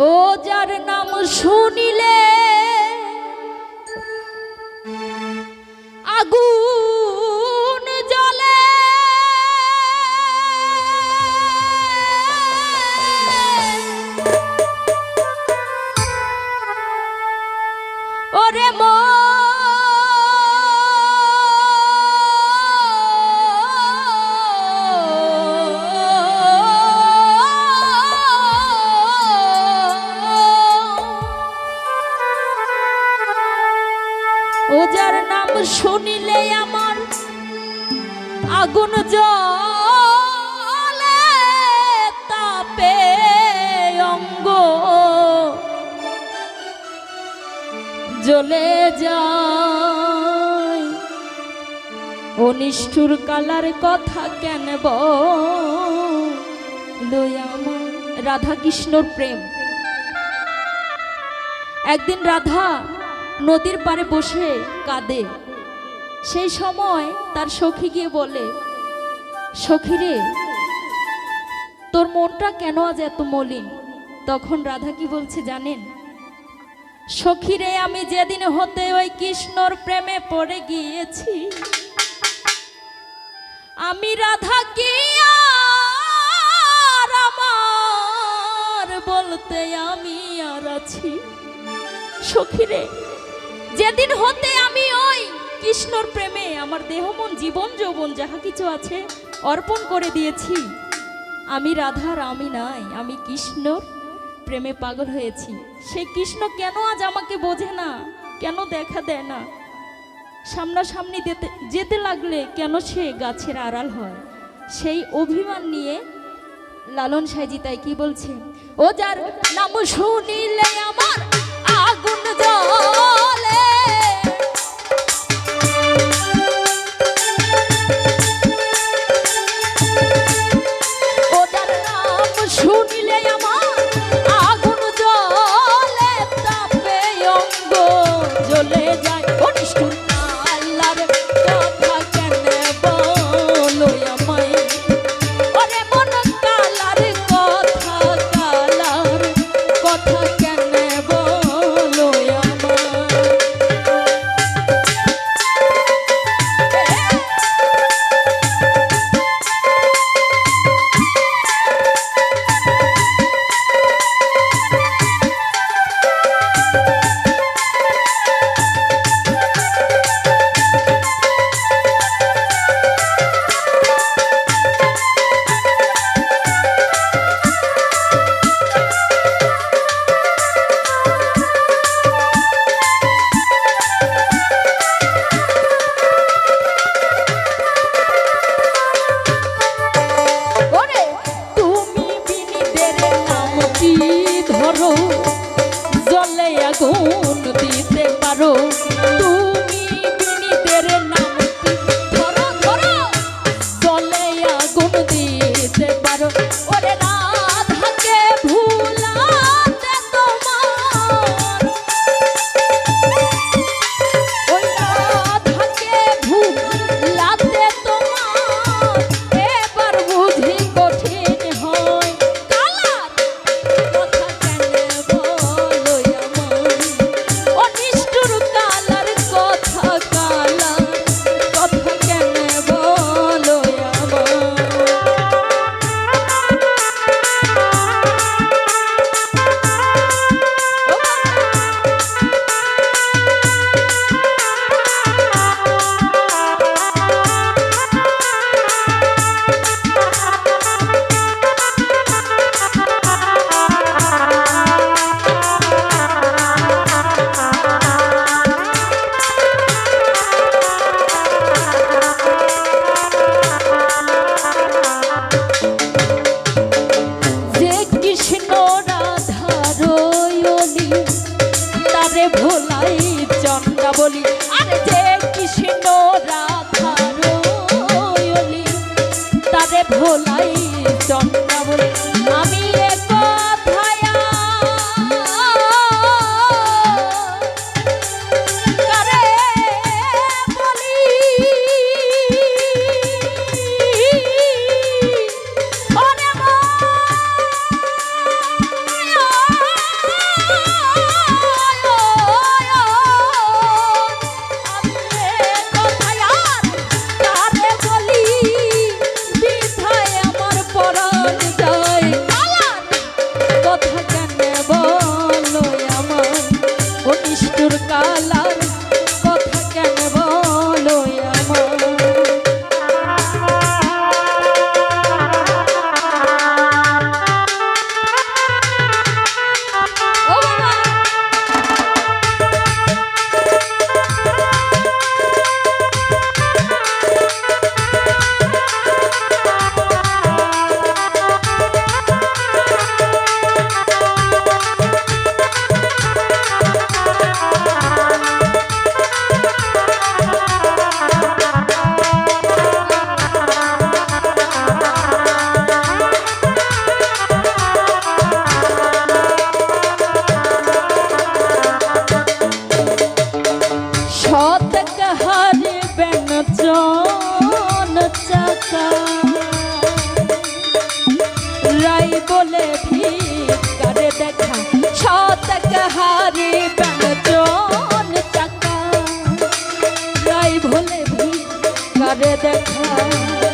ও যার নাম শুনিলে আগুন জলে তাপে অঙ্গ। জ্বলে যায়। ও নিষ্ঠুর কালার কথা কেন আমার? রাধা কৃষ্ণর প্রেম। একদিন রাধা নদীর পাড়ে বসে কাঁদে। সেই সময় তার সখী গিয়ে বলে সখী রে তোর মনটা কেন আজ এত মলিন? তখন রাধা কি বলছে জানেন? সখীরে, আমি যেদিন হতে ওই কৃষ্ণর প্রেমে পড়ে গিয়েছি, আমি রাধা কি আর আমার বলতে আমি আর আছি? সখীরে, যেদিন হতে আমি ওই কৃষ্ণর প্রেমে আমার দেহ মন, জীবন যৌবন যাহা কিছু আছে, অর্পণ করে দিয়েছি। আমি রাধার আমি নাই, আমি কৃষ্ণর প্রেমে পাগল হয়েছি। সেই কৃষ্ণ কেন আজ আমাকে বোঝে না, কেন দেখা দেয় না? সামনাসামনি যেতে লাগলে কেন সে গাছের আড়াল হয়? সেই অভিমান নিয়ে লালন সাইজি তাই কি বলছে? ও যার নাম শুনিলে আমার আগুন জ্বলে। আগুন দিতে পারো। বলি la সত কাহারে বেন চন চাকা রাই বলে ভিকারে দেখা সত কাহারে বেন চন চাকা রাই বলে ভিকারে দেখা